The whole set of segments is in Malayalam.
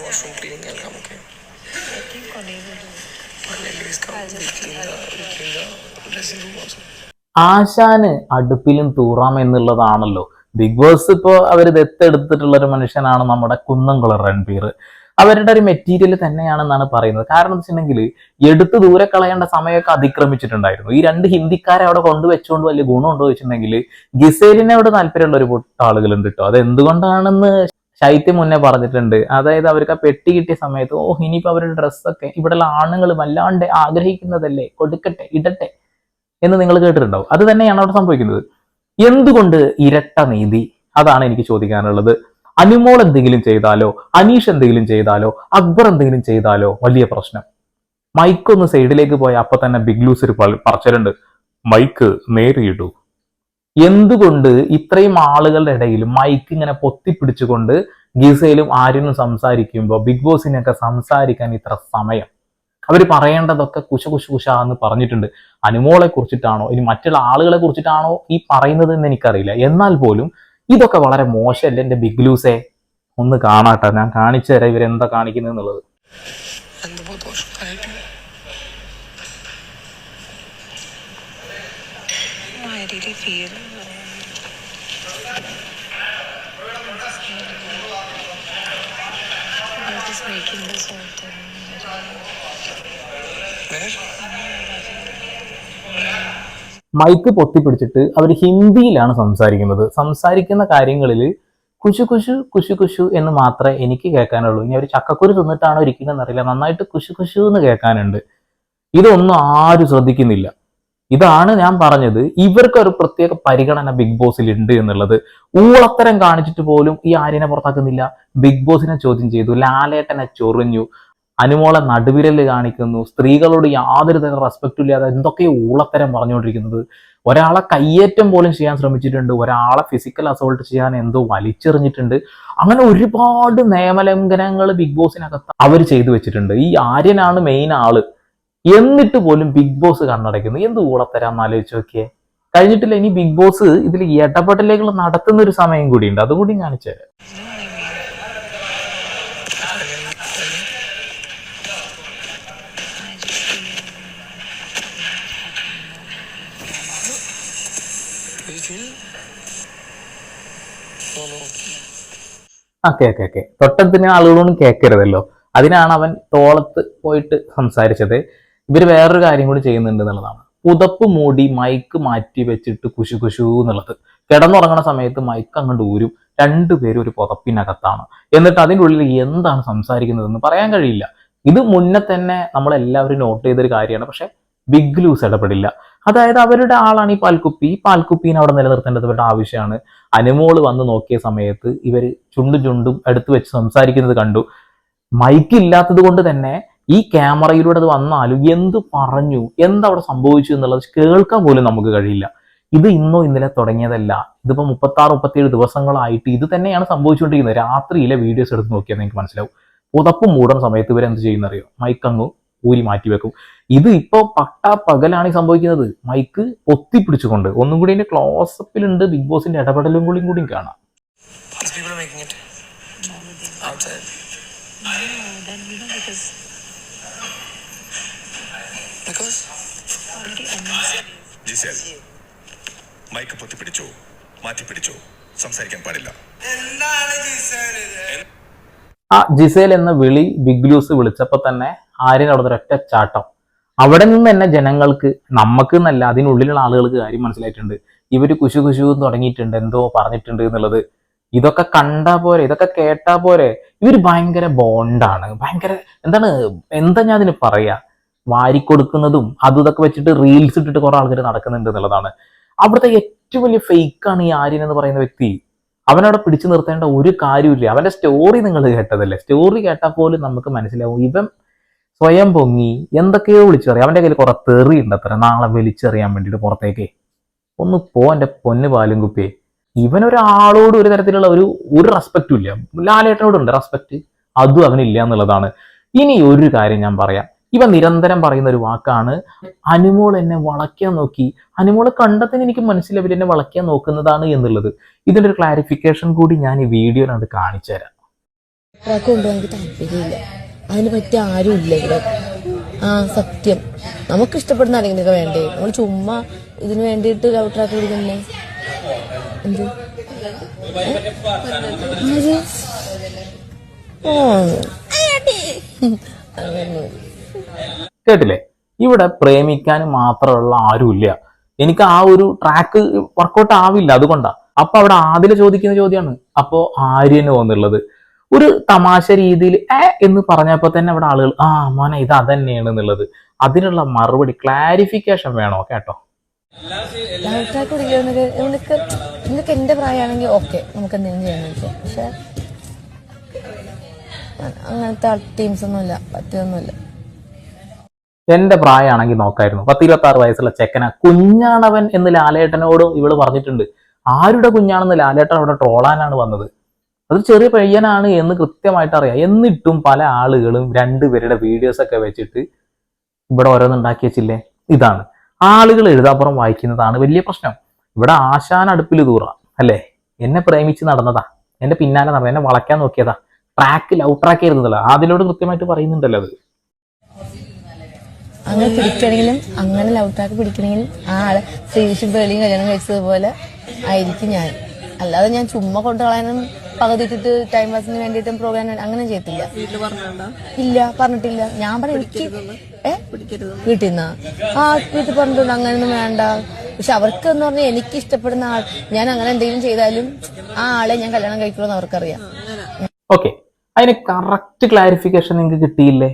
Washroom cleaning come, okay I think will it. Come. We clean the, dressing room also. ആശാന് അടുപ്പിലും തൂറാം എന്നുള്ളതാണല്ലോ ബിഗ് ബോസ് ഇപ്പോൾ അവർ ദത്തെടുത്തിട്ടുള്ള ഒരു മനുഷ്യനാണ് നമ്മുടെ കുന്നംകുളർ രൺബീർ അവരുടെ ഒരു മെറ്റീരിയൽ തന്നെയാണെന്നാണ് പറയുന്നത് കാരണം എന്ന് വെച്ചിട്ടുണ്ടെങ്കിൽ എടുത്ത് ദൂരെ കളയേണ്ട സമയമൊക്കെ അതിക്രമിച്ചിട്ടുണ്ടായിരുന്നു ഈ രണ്ട് ഹിന്ദിക്കാരെ അവിടെ കൊണ്ടുവച്ചുകൊണ്ട് വലിയ ഗുണമുണ്ടോ വെച്ചിട്ടുണ്ടെങ്കിൽ ഗിസേലിനോട് താല്പര്യമുള്ള ഒരു ആളുകളുണ്ട് കേട്ടോ അത് എന്തുകൊണ്ടാണെന്ന് ശൈത്യം മുന്നേ പറഞ്ഞിട്ടുണ്ട്. അതായത് അവർക്ക് ആ പെട്ടി കിട്ടിയ സമയത്ത് ഓ ഇനിയിപ്പോൾ അവരുടെ ഡ്രസ്സൊക്കെ ഇവിടെയുള്ള ആണുങ്ങൾ വല്ലാണ്ട് ആഗ്രഹിക്കുന്നതല്ലേ കൊടുക്കട്ടെ ഇടട്ടെ എന്ന് നിങ്ങൾ കേട്ടിട്ടുണ്ടാവും. അത് തന്നെയാണ് അവിടെ സംഭവിക്കുന്നത്. എന്തുകൊണ്ട് ഇരട്ട നീതി? അതാണ് എനിക്ക് ചോദിക്കാനുള്ളത്. അനുമോൾ എന്തെങ്കിലും ചെയ്താലോ? അനീഷ് എന്തെങ്കിലും ചെയ്താലോ? അക്ബർ എന്തെങ്കിലും ചെയ്താലോ? വലിയ പ്രശ്നം. മൈക്ക് ഒന്ന് സൈഡിലേക്ക് പോയ അപ്പൊ തന്നെ ബിഗ് ലൂസ് ഒരു പറച്ചിലുണ്ട്. മൈക്ക് നേരിയിടൂ. എന്തുകൊണ്ട് ഇത്രയും ആളുകളുടെ ഇടയിൽ മൈക്ക് ഇങ്ങനെ പൊത്തിപ്പിടിച്ചുകൊണ്ട് ഗീസയിലും ആര്യനും സംസാരിക്കുമ്പോൾ ബിഗ് ബോസിനൊക്കെ സംസാരിക്കാൻ ഇത്ര സമയം? അവർ പറയേണ്ടതൊക്കെ കുശ കുശ കുശ എന്ന് പറഞ്ഞിട്ടുണ്ട്. അനുമോളെ കുറിച്ചിട്ടാണോ? ഇനി മറ്റുള്ള ആളുകളെ കുറിച്ചിട്ടാണോ ഈ പറയുന്നത് എന്ന് എനിക്കറിയില്ല. എന്നാൽ പോലും ഇതൊക്കെ വളരെ മോശമല്ലേ എന്റെ ബിഗ് ലൂസേ? ഒന്ന് കാണാട്ടെ. ഞാൻ കാണിച്ചു തരാം ഇവരെന്താ കാണിക്കുന്നത് എന്നുള്ളത് And the both washroom connected. No, I really feel. Is making this whole thing. Mic പൊത്തിപ്പിടിച്ചിട്ട് അവർ ഹിന്ദിയിലാണ് സംസാരിക്കുന്നത്. സംസാരിക്കുന്ന കാര്യങ്ങളിൽ കുശു കുശു കുശു കുശു എന്ന് മാത്രമേ എനിക്ക് കേൾക്കാനുള്ളൂ. ഇനി അവർ ചക്കക്കുരു തിന്നിട്ടാണോ ഇരിക്കുന്നതെന്ന് അറിയില്ല. നന്നായിട്ട് കുശു കുശു എന്ന് കേൾക്കാനുണ്ട്. ഇതൊന്നും ആരും ശ്രദ്ധിക്കുന്നില്ല. ഇതാണ് ഞാൻ പറഞ്ഞത്. ഇവർക്ക് ഒരു പ്രത്യേക പരിഗണന ബിഗ് ബോസിൽ ഉണ്ട് എന്നുള്ളത്. ഊളത്തരം കാണിച്ചിട്ട് പോലും ഈ ആര്യനെ പുറത്താക്കുന്നില്ല. ബിഗ് ബോസിനെ ചോദ്യം ചെയ്തു. ലാലേട്ടനെ ചൊറിഞ്ഞു. അനുമോളെ നടുവിരൽ കാണിക്കുന്നു. സ്ത്രീകളോട് യാതൊരു തരം റെസ്പെക്റ്റും ഇല്ലാതെ എന്തൊക്കെയോ ഊളത്തരം പറഞ്ഞുകൊണ്ടിരിക്കുന്നത്. ഒരാളെ കയ്യേറ്റം പോലും ചെയ്യാൻ ശ്രമിച്ചിട്ടുണ്ട്. ഒരാളെ ഫിസിക്കൽ അസോൾട്ട് ചെയ്യാൻ എന്തോ വലിച്ചെറിഞ്ഞിട്ടുണ്ട്. അങ്ങനെ ഒരുപാട് നിയമലംഘനങ്ങൾ ബിഗ് ബോസിനകത്ത് അവർ ചെയ്തു വെച്ചിട്ടുണ്ട്. ഈ ആര്യനാണ് മെയിൻ ആൾ. എന്നിട്ട് പോലും ബിഗ് ബോസ് കണ്ണടയ്ക്കുന്നു. എന്ത് ഊളത്തരാന്ന് ആലോചിച്ച് നോക്കിയേ. കഴിഞ്ഞിട്ടില്ല ഇനി ബിഗ് ബോസ് ഇതിൽ ഇടപെടലുകൾ നടത്തുന്ന ഒരു സമയം കൂടിയുണ്ട്. അതും കൂടി കാണിച്ചു. ആ കേക്കെ ഓക്കെ തൊട്ടത്തിന് ആളുകളൊന്നും കേൾക്കരുതല്ലോ അതിനാണ് അവൻ തോളത്ത് പോയിട്ട് സംസാരിച്ചത്. ഇവർ വേറൊരു കാര്യം കൂടി ചെയ്യുന്നുണ്ട് എന്നുള്ളതാണ്. പുതപ്പ് മൂടി മൈക്ക് മാറ്റി വെച്ചിട്ട് കുശു കുശു എന്നുള്ളത്. കിടന്നുറങ്ങുന്ന സമയത്ത് മൈക്ക് അങ്ങോട്ട് ഊരും. രണ്ടുപേരും ഒരു പുതപ്പിനകത്താണ്. എന്നിട്ട് അതിന്റെ ഉള്ളിൽ എന്താണ് സംസാരിക്കുന്നതെന്ന് പറയാൻ കഴിയില്ല. ഇത് മുന്നേ തന്നെ നമ്മളെല്ലാവരും നോട്ട് ചെയ്തൊരു കാര്യമാണ്. പക്ഷെ ബിഗ് ലൂസ് ഇടപെടില്ല. അതായത് അവരുടെ ആളാണ് ഈ പാൽക്കുപ്പി. ഈ പാൽക്കുപ്പീനെ അവിടെ നിലനിർത്തേണ്ടത് ആവശ്യമാണ്. അനുമോൾ വന്ന് നോക്കിയ സമയത്ത് ഇവർ ചുണ്ടും ചുണ്ടും എടുത്തു വെച്ച് സംസാരിക്കുന്നത് കണ്ടു. മൈക്ക് ഇല്ലാത്തത് കൊണ്ട് തന്നെ ഈ ക്യാമറയിലൂടെ അത് വന്നാലും എന്ത് പറഞ്ഞു എന്തവിടെ സംഭവിച്ചു എന്നുള്ളത് കേൾക്കാൻ പോലും നമുക്ക് കഴിയില്ല. ഇത് ഇന്നോ ഇന്നലെ തുടങ്ങിയതല്ല. ഇതിപ്പോ മുപ്പത്തി ആറ് മുപ്പത്തിയേഴ് ദിവസങ്ങളായിട്ട് ഇത് തന്നെയാണ് സംഭവിച്ചുകൊണ്ടിരിക്കുന്നത്. രാത്രിയിലെ വീഡിയോസ് എടുത്ത് നോക്കിയാൽ നിങ്ങൾക്ക് മനസ്സിലാവും. പുതപ്പ് മൂടുന്ന സമയത്ത് ഇവരെന്ത് ചെയ്യുന്നറിയോ? മൈക്ക് അങ്ങ് ഊരി മാറ്റി വെക്കും. ഇത് ഇപ്പോ പട്ട പകലാണ് സംഭവിക്കുന്നത്. മൈക്ക് പൊത്തിപ്പിടിച്ചുകൊണ്ട് ഒന്നും കൂടി ക്ലോസപ്പിലുണ്ട് ബിഗ് ബോസിന്റെ ഇടപെടലും കൂടിയും കൂടിയും കാണാം. ജിസേൽ മൈക്ക് മാറ്റി മാറ്റിപ്പിടിച്ചു സംസാരിക്കാൻ പാടില്ല. ആ ജിസേൽ എന്ന വിളി ബിഗ് ലൂസ് വിളിച്ചപ്പോൾ തന്നെ ആര്യൻ അവിടെ ഒരൊറ്റ ചാട്ടം. അവിടെ നിന്ന് തന്നെ ജനങ്ങൾക്ക് നമുക്ക് എന്നല്ല അതിനുള്ളിലുള്ള ആളുകൾക്ക് കാര്യം മനസ്സിലായിട്ടുണ്ട്. ഇവർ കുശു കുശു എന്ന് തുടങ്ങിയിട്ടുണ്ട് എന്തോ പറഞ്ഞിട്ടുണ്ട് എന്നുള്ളത്. ഇതൊക്കെ കണ്ടാ പോരെ ഇതൊക്കെ കേട്ടാ പോരെ. ഇവർ ഭയങ്കര ബോണ്ടാണ് ഭയങ്കര എന്താണ് എന്താ ഞാൻ അതിന് പറയാ? വാരിക്കൊടുക്കുന്നതും അതും ഇതൊക്കെ വെച്ചിട്ട് റീൽസ് ഇട്ടിട്ട് കുറെ ആൾക്കാർ നടക്കുന്നുണ്ട് എന്നുള്ളതാണ്. അവിടുത്തെ ഏറ്റവും വലിയ ഫേക്കാണ് ഈ ആര്യൻ എന്ന് പറയുന്ന വ്യക്തി. അവനവിടെ പിടിച്ചു നിർത്തേണ്ട ഒരു കാര്യമില്ല അവന്റെ സ്റ്റോറി നിങ്ങൾ കേട്ടതല്ലേ? സ്റ്റോറി കേട്ടാൽ പോലും നമുക്ക് മനസ്സിലാവും. ഇവൻ സ്വയം പൊങ്ങി എന്തൊക്കെയോ വിളിച്ചറിയാം. അവന്റെ കയ്യിൽ കുറെ തെറി ഉണ്ട് അത്ര. നാളെ വലിച്ചെറിയാൻ വേണ്ടിയിട്ട് പുറത്തേക്ക്. ഒന്ന് പോ എന്റെ പൊന്ന് പാലും കുപ്പിയെ ഇവനൊരാളോട് ഒരു തരത്തിലുള്ള ഒരു ഒരു റെസ്പെക്റ്റും ഇല്ല. ലാലേട്ടനോടുണ്ട് റെസ്പെക്ട് അതും അവനില്ല എന്നുള്ളതാണ്. ഇനി ഒരു കാര്യം ഞാൻ പറയാം. ഇവ നിരന്തരം പറയുന്ന ഒരു വാക്കാണ്. അനുമോൾ എന്നെ വളയ്ക്കാൻ നോക്കി. അനുമോളെ കണ്ടെത്തിന് എനിക്ക് മനസ്സിലാവില്ല എന്നെ വളയ്ക്കാൻ നോക്കുന്നതാണ് എന്നുള്ളത്. ഇതിന്റെ ഒരു ക്ലാരിഫിക്കേഷൻ കൂടി ഞാൻ ഈ വീഡിയോയിലാണ് കാണിച്ചു തരാം. താല്പര്യമില്ല. അതിന് പറ്റിയ ആരും ഇല്ലെങ്കിലും ആ സത്യം. നമുക്ക് ഇഷ്ടപ്പെടുന്ന ആരെങ്കിലൊക്കെ വേണ്ടേ? നമ്മൾ ചുമ്മാ ഇതിന് വേണ്ടിയിട്ട് ലവ് ട്രാക്ക് പിടിക്കുന്നേ എന്ത്? ഓ അങ്ങനെ കേട്ടില്ലേ? ഇവിടെ പ്രേമിക്കാൻ മാത്രമുള്ള ആരുമില്ല. എനിക്ക് ആ ഒരു ട്രാക്ക് വർക്കൗട്ട് ആവില്ല അതുകൊണ്ടാ. അപ്പൊ അവിടെ ആദ്യം ചോദിക്കുന്ന ചോദ്യമാണ് അപ്പോ ആര്യനോ എന്നുള്ളത് ഒരു തമാശ രീതിയിൽ ഏ എന്ന് പറഞ്ഞപ്പോ തന്നെ അവിടെ ആളുകൾ ആ മോനെ ഇത് അതന്നെയാണ് എന്നുള്ളത്. അതിനുള്ള മറുപടി ക്ലാരിഫിക്കേഷൻ വേണോ? കേട്ടോ. എന്റെ പ്രായമാണെങ്കിൽ ഓക്കെ നമുക്ക് എന്തെങ്കിലും ചെയ്യാന്ന് വെച്ചാൽ പക്ഷെ അങ്ങനത്തെ ടീംസ് ഒന്നുമില്ല പറ്റിയൊന്നുമില്ല എന്റെ പ്രായമാണെങ്കിൽ നോക്കായിരുന്നു. പത്ത് ഇരുപത്തി ആറ് വയസ്സുള്ള ചെക്കന കുഞ്ഞാണവൻ എന്ന് ലാലേട്ടനോട് ഇവൾ പറഞ്ഞിട്ടുണ്ട്. ആരുടെ കുഞ്ഞാണെന്ന് ലാലേട്ടൻ അവിടെ ട്രോളാനാണ് വന്നത്? അത് ചെറിയ പയ്യനാണ് എന്ന് കൃത്യമായിട്ട് അറിയാം. എന്നിട്ടും പല ആളുകളും രണ്ടുപേരുടെ വീഡിയോസ് ഒക്കെ വെച്ചിട്ട് ഇവിടെ ഓരോന്നുണ്ടാക്കി വെച്ചില്ലേ? ഇതാണ്. ആളുകൾ എഴുതാപ്പുറം വായിക്കുന്നതാണ് വലിയ പ്രശ്നം. ഇവിടെ ആശാൻ അടുപ്പിൽ തൂറ അല്ലേ? എന്നെ പ്രേമിച്ച് നടന്നതാ. എന്റെ പിന്നാലെ നടന്ന എന്നെ വളയ്ക്കാൻ നോക്കിയതാ. ട്രാക്ക് ലവ് ട്രാക്ക് ആയിരുന്നതല്ല. അതിലോട് കൃത്യമായിട്ട് പറയുന്നുണ്ടല്ലോ അത്. അങ്ങനെ പിടിക്കണമെങ്കിലും അങ്ങനെ ലവ് ട്രാക്ക് പിടിക്കണമെങ്കിലും ആ ആളെ ശ്രീവിഷും പേളിയും കല്യാണം കഴിച്ചതുപോലെ ആയിരിക്കും ഞാൻ. അല്ലാതെ ഞാൻ ചുമ്മാ കൊണ്ടുകളയാനും പകുതിട്ടിട്ട് ടൈം പാസിന് വേണ്ടിയിട്ടും പ്രോഗ്രാം അങ്ങനെ ചെയ്യത്തില്ല. ഇല്ല പറഞ്ഞിട്ടില്ല. ഞാൻ പറയും എനിക്ക് വീട്ടിൽ നിന്ന്? ആ വീട്ടിൽ പറഞ്ഞിട്ടുണ്ട് അങ്ങനെയൊന്നും വേണ്ട. പക്ഷെ അവർക്ക് എന്ന് പറഞ്ഞാൽ എനിക്ക് ഇഷ്ടപ്പെടുന്ന ആൾ ഞാൻ അങ്ങനെ എന്തെങ്കിലും ചെയ്താലും ആ ആളെ ഞാൻ കല്യാണം കഴിക്കുള്ളൂ എന്ന് അവർക്കറിയാം. ഓക്കെ അതിന് കറക്റ്റ് ക്ലാരിഫിക്കേഷൻ നിങ്ങൾക്ക് കിട്ടിയില്ലേ?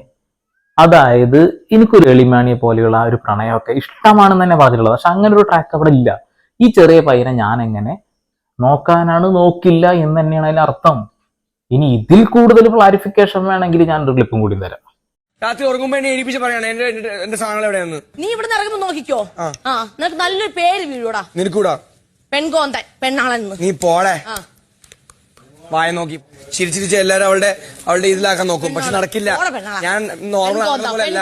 അതായത് എനിക്കൊരു എളിമാണിയെ പോലെയുള്ള ആ ഒരു പ്രണയമൊക്കെ ഇഷ്ടമാണെന്ന് തന്നെ പറഞ്ഞിട്ടുള്ളത്. പക്ഷെ അങ്ങനെ ഒരു ട്രാക്ക് അവിടെ ഇല്ല. ഈ ചെറിയ പയ്യനെ ഞാൻ എങ്ങനെ നോക്കാനാണ് നോക്കില്ല എന്ന് തന്നെയാണ് അതിന്റെ അർത്ഥം. ഇനി ഇതിൽ കൂടുതൽ ക്ലാരിഫിക്കേഷൻ വേണമെങ്കിൽ ഞാൻ ഒരു ക്ലിപ്പും കൂടി തരാം. രാത്രി ഉറങ്ങുമ്പോ എന്നെ എണീപ്പിച്ച് പറയണം എന്റെ എന്റെ- സാധനങ്ങൾ എവിടെയാണ് നീ ഇവിടെ ഇറങ്ങുമ്പോ നോക്കിക്കോ. ആ. നിനക്ക് നല്ലൊരു പേര് വീഴൂടാ നിനക്കൂടാ? പെൺകോന്തൻ പെണ്ണാളെന്ന്. നീ പോടേ ആ. വായ നോക്കി ചിരിച്ചിരിച്ച് എല്ലാരും അവളുടെ അവളുടെ ഇതിലാക്കാൻ നോക്കും. പക്ഷെ നടക്കില്ല. ഞാൻ നോർമൽ പോലെ അല്ല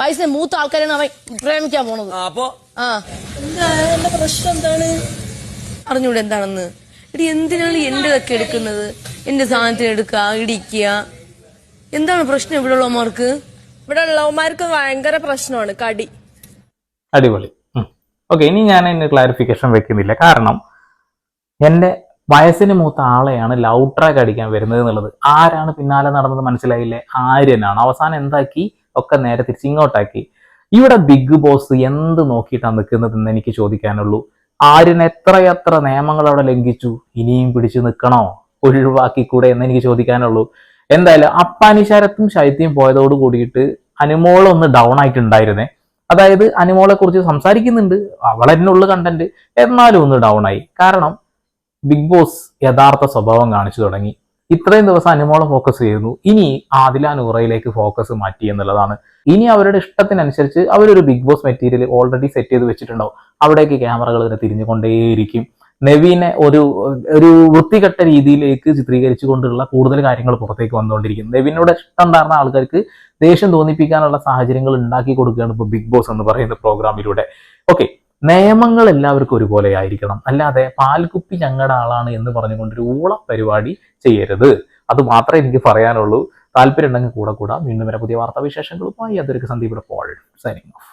പൈസ മൂത്ത ആൾക്കാരാണ് അവൻ പ്രേമിക്കാൻ പോണത്. അപ്പൊ? പ്രശ്നം എന്താണ്? അറിഞ്ഞൂടെ എന്താണെന്ന്? ഇടി എന്തിനാണ് എന്റെതൊക്കെ എടുക്കുന്നത്? എന്റെ സാധനത്തിന് എടുക്കുക ഇടിക്കുക. എന്താണ് പ്രശ്നം ഇവിടെ ഉള്ളവന്മാർക്ക്? ഇവിടെ ഉള്ളവന്മാർക്ക് ഭയങ്കര പ്രശ്നമാണ് കടി. അടിപൊളി. ഓക്കെ ഇനി ഞാൻ അതിന് ക്ലാരിഫിക്കേഷൻ വെക്കുന്നില്ല. കാരണം എന്റെ വയസ്സിന് മൂത്ത ആളെയാണ് ലവ് ട്രാക്ക് അടിക്കാൻ വരുന്നത് എന്നുള്ളത്. ആരാണ് പിന്നാലെ നടന്നത് മനസ്സിലായില്ലേ? ആര്യനാണ്. അവസാനം എന്താക്കി? ഒക്കെ നേരെ തിരിച്ച് ഇങ്ങോട്ടാക്കി ഇവിടെ ബിഗ് ബോസ് എന്ത് നോക്കിയിട്ടാണ് നിൽക്കുന്നതെന്ന് എനിക്ക് ചോദിക്കാനുള്ളൂ. ആര്യൻ എത്രയെത്ര നിയമങ്ങൾ അവിടെ ലംഘിച്ചു? ഇനിയും പിടിച്ചു നിൽക്കണോ? ഒഴിവാക്കിക്കൂടെ എന്ന് എനിക്ക് ചോദിക്കാനുള്ളൂ. എന്തായാലും അപ്പാനിശാരത്തും ശൈത്യം പോയതോട് കൂടിയിട്ട് അനുമോളൊന്ന് ഡൗൺ ആയിട്ടുണ്ടായിരുന്നേ. അതായത് അനുമോളെ കുറിച്ച് സംസാരിക്കുന്നുണ്ട് അവളെന്നുള്ള കണ്ടന്റ് എന്നാലും ഒന്ന് ഡൗൺ ആയി. കാരണം ബിഗ് ബോസ് യഥാർത്ഥ സ്വഭാവം കാണിച്ചു തുടങ്ങി. ഇത്രയും ദിവസം അനുമോളം ഫോക്കസ് ചെയ്യുന്നു ഇനി ആദില നൂറയിലേക്ക് ഫോക്കസ് മാറ്റി എന്നുള്ളതാണ്. ഇനി അവരുടെ ഇഷ്ടത്തിനനുസരിച്ച് അവരൊരു Bigg Boss material already set ചെയ്ത് വെച്ചിട്ടുണ്ടാവും. അവിടേക്ക് ക്യാമറകൾ ഇങ്ങനെ തിരിഞ്ഞുകൊണ്ടേയിരിക്കും. നെവീനെ ഒരു ഒരു വൃത്തികെട്ട രീതിയിലേക്ക് ചിത്രീകരിച്ചു കൊണ്ടുള്ള കൂടുതൽ കാര്യങ്ങൾ പുറത്തേക്ക് വന്നുകൊണ്ടിരിക്കുന്നു. നെവിനോട് ഇഷ്ടം ഉണ്ടായിരുന്ന ആൾക്കാർക്ക് ദേഷ്യം തോന്നിപ്പിക്കാനുള്ള സാഹചര്യങ്ങൾ ഉണ്ടാക്കി കൊടുക്കുകയാണ് ഇപ്പോൾ ബിഗ് ബോസ് എന്ന് പറയുന്ന പ്രോഗ്രാമിലൂടെ ഓക്കെ നിയമങ്ങൾ എല്ലാവർക്കും ഒരുപോലെ ആയിരിക്കണം അല്ലാതെ പാൽകുപ്പി ഞങ്ങളുടെ ആളാണ് എന്ന് പറഞ്ഞുകൊണ്ട് ഒരു ഊള പരിപാടി ചെയ്യരുത്. അത് മാത്രമേ എനിക്ക് പറയാനുള്ളൂ. താല്പര്യം ഉണ്ടെങ്കിൽ കൂടെ കൂടാം. വീണ്ടും വരെ. പുതിയ വാർത്താവിശേഷങ്ങളുമായി അതൊരു സന്ദീപിടെ പോൾ സൈനിങ് ഓഫ്